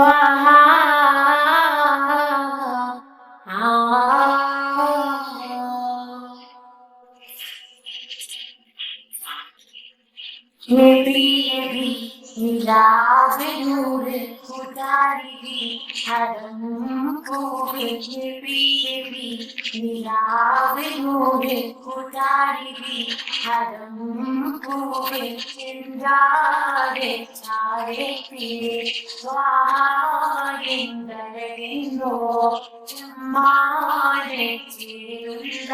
സ്വാഹാ ആ നബി നബി നിലാവിനൂറ് കുതാരിവി ഹരം പൂവി നബി നബി നിലാവിനൂറ് കുതാരിവി ഹരം പൂവി ചിന്താരെ ചാരെ പിരെ സ്വാഹാരിന്തരവിന്ദോ ചുമ്മാരെ ചേരുള്ള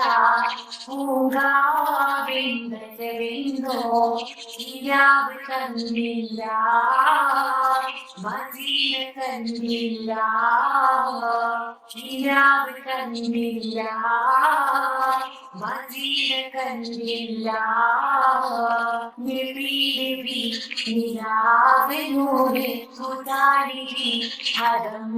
പൂങ്കാവിന്ദരവിന്ദോ ഇരാവ് കണ്ടില്ല മദീന കണ്ടില്ല ഇരാവ് കണ്ടില്ല മദീന കണ്ടില്ല നബി നബി നിലാവിനൂടെ കുതാരിവി ഹരം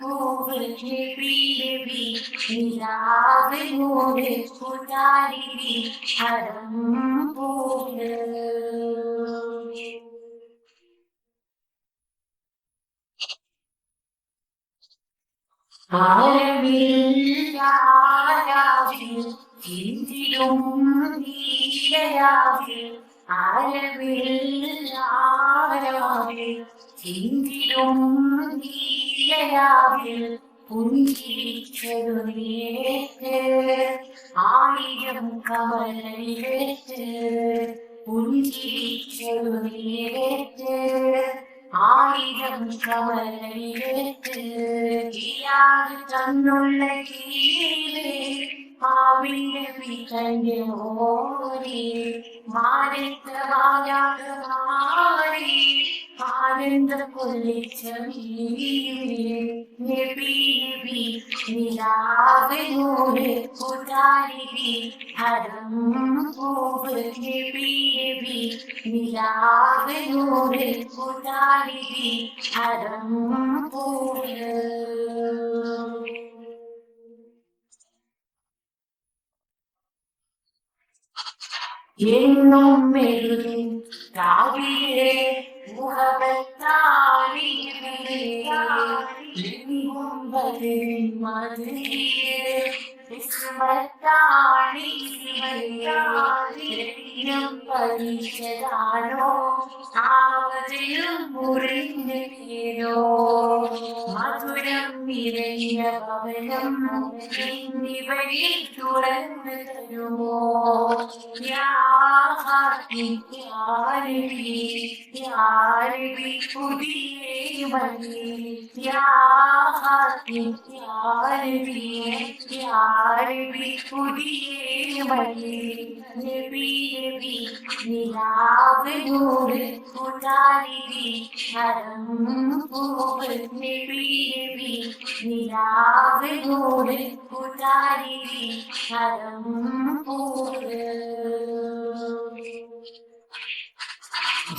പൂവ് നബി നബി നിലാവിനൂടെ കുതാരിവി ഹരം പൂവ് ആരവില്ലാരാവിൽ ചിന്തിലും നീലയാവിൽ ആരവില്ലാരാവിൽ ചിന്തിലും നീലയാവിൽ പുഞ്ചിരിച്ചൊരു നേരത്ത് ആയിരം കമലേറ്റ് പുഞ്ചിരിച്ചൊരു നേരത്ത് ஆயுதம் கவலை தன்னுள்ள கீழே. കീഴേ ആവിന്റെ വികന്റെ മോരി മാനത്ത വായാട് മാറി ആനന്ദ കൊല്ലിച്ച കുതാരി നിലാവിനൂടെ കുതാരിവി ഹരം പൂവ് നബി നബി നിലാവിനൂടെ കുതാരിവി ഹരം പൂവ്. என்னும் தாவியே முகமத்தாவியே மதுரையே മെഴുകും കാവിലെ പരീക്ഷതാണോ ആവതിലും മുറിഞ്ഞു വീണോ മധുരം നിറഞ്ഞ ഭവനം എന്നിവഴി തുറന്നു തരുമോ പുതിയ വഴി യാരിവി യാരിവി പുതിയ വഴി നബി നബി നിലാവിനോട് കുതാരിവി ഹരം പൂവ് നബി നബി നിലാവിനോട് കുതാരിവി ഹരം പൂവ്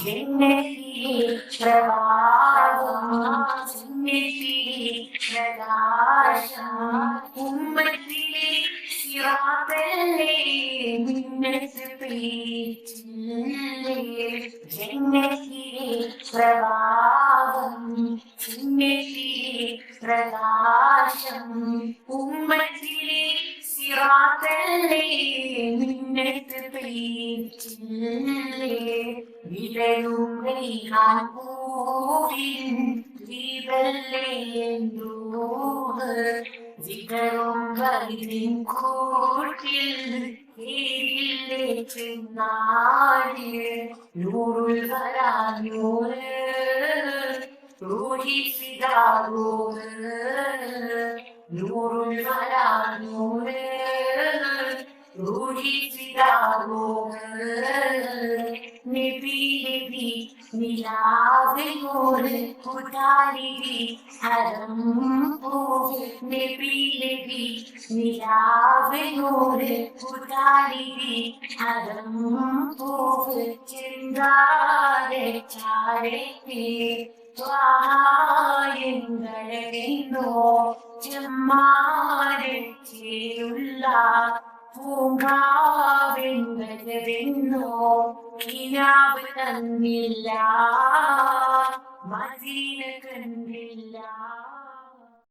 ജന്നത്തിലെ പ്രഭാതം ജന്നത്തിലെ പ്രകാശം ഉമ്മത്തിലെ സിറാത്തല്ലേ മിന്നത്ത് പേച്ചില്ലേ പ്രഭാതം ജന്നത്തിലെ പ്രകാശം ഉമ്മത്തിലെ സിറാത്തല്ലേ മിന്നത്ത് പേച്ചില്ലേ വിരലും റെയ്ഹാൻ പൂവിൻ വിരല്ലേ എന്നൂറ് വിതറും വൈരിൻ കൂട്ടിൽ കീഴിലെ ചെന്നാട് നൂറ് നൂറ് നൂറുൽ സിതാറൂറ് നബി നബി നിലാവിനോട് കുതാരിവി ഹരം പൂവ് നബി നബി നിലാവിനോട് കുതാരിവി ഹരം പൂവ് ചിന്താരെ ായെന്തോ ചെമ്മാരെ ചേരുള്ള പൂങ്കാവിന്നോ കിനാവ് തന്നില്ല മദീന കണ്ടില്ല.